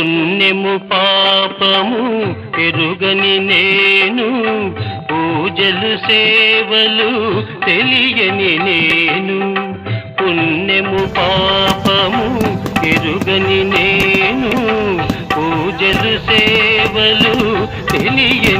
పుణ్యము పాపము ఎరుగని నేను పూజలు సేవలు తెలియని నేను. పుణ్యము పాపము ఎరుగని నేను పూజలు సేవలు తెలియని